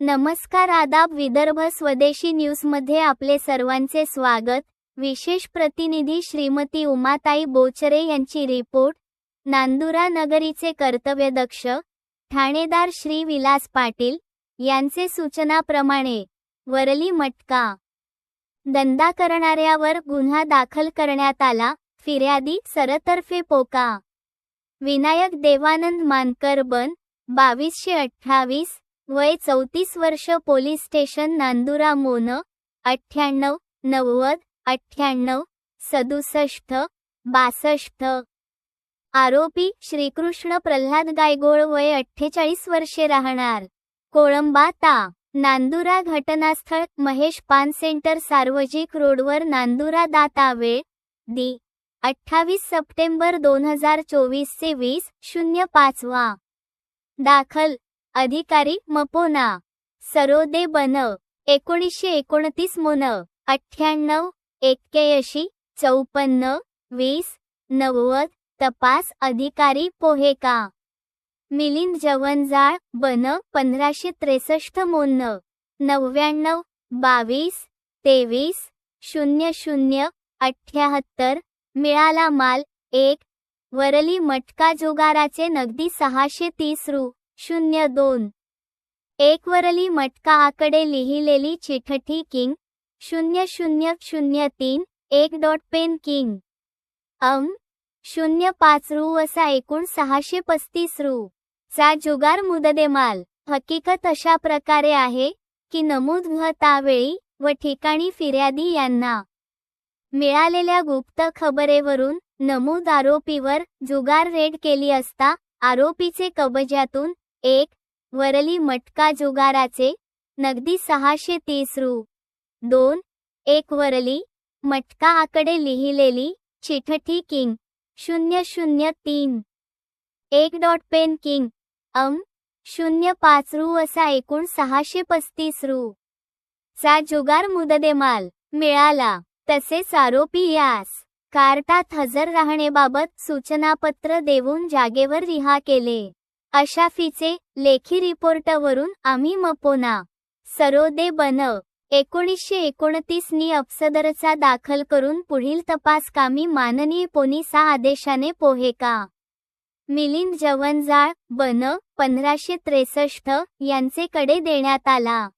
नमस्कार आदाब विदर्भ स्वदेशी न्यूजमध्ये आपले सर्वांचे स्वागत. विशेष प्रतिनिधी श्रीमती उमाताई बोचरे यांची रिपोर्ट. नांदुरा नगरीचे कर्तव्यदक्ष. ठाणेदार श्री विलास पाटील यांचे सूचनाप्रमाणे वरली मटका. दंदा करणाऱ्यावर गुन्हा दाखल करण्यात आला. फिर्यादी सरतर्फे पोका. विनायक देवानंद मानकर बन. बावीसशे अठ्ठावीस वय चौतीस वर्ष पोलीस स्टेशन नांदुरा मोन अठ्ठ्याण्णव नव्वद अठ्ठ्याण्णव सदुसष्ट बासष्ट. आरोपी श्रीकृष्ण प्रल्हाद गायगोळ वय अठ्ठेचाळीस वर्षे राहणार. कोळंबा ता नांदुरा घटनास्थळ महेश पान सेंटर सार्वजनिक रोडवर नांदुरा दाता वेळ अठ्ठावीस सप्टेंबर दोन हजार चोवीसचे वीस शून्य पाचवा. दाखल अधिकारी मपोना. सरोदे बन. एकोणीसशे एकोणतीस मोन. अठ्ठ्याण्णव एक्क्याऐंशी चौपन्न वीस नव्वद तपास अधिकारी पोहेका. मिलिंद जवंजाळ बन. पंधराशे त्रेसष्ट मोन. नव्याण्णव बावीस तेवीस शून्य शून्य अठ्ठ्याहत्तर मिळाला माल. एक. वरली मटका जुगाराचे नगदी सहाशे तीस रु. शून्य दोन. एक वरली मटका आकडे लिहिलेली चिठठी किंग. शून्य शून्य शून्य तीन. एक डॉट पेन किंग. अम. शून्य पाच रु. असा एकूण सहाशे पस्तीस रु. चा जुगार मुददेमाल. हकीकत अशा प्रकारे आहे की नमूद त्यावेळी व ठिकाणी फिर्यादी यांना. मिळालेल्या गुप्त खबरेवरून नमूद आरोपीवर जुगार रेड केली असता आरोपीचे कबज्यातून एक वरली मटका जुगाराचे नगदी सहाशे तीस रु. दोन एक वरली मटका आकडे लिहिलेली चिठठी किंग शून्य शून्य तीन. एक डॉट पेन किंग अम शून्य पाच रु असा एकूण सहाशे पस्तीस रु. चा जुगार मुददेमाल मिळाला तसेच आरोपी यास कार्टात हजर राहणेबाबत सूचनापत्र देऊन जागेवर रिहा केले. अशाफीचे लेखी रिपोर्टवरून आम्ही मपोना. सरोदे बन. एकोणीसशे एकोणतीस नी अफसदरचा दाखल करून पुढील तपास कामी माननीय पोलिसा आदेशाने पोहेका. मिलिंद जवंजाळ बन. पंधराशे त्रेसष्ट यांचेकडे देण्यात आला.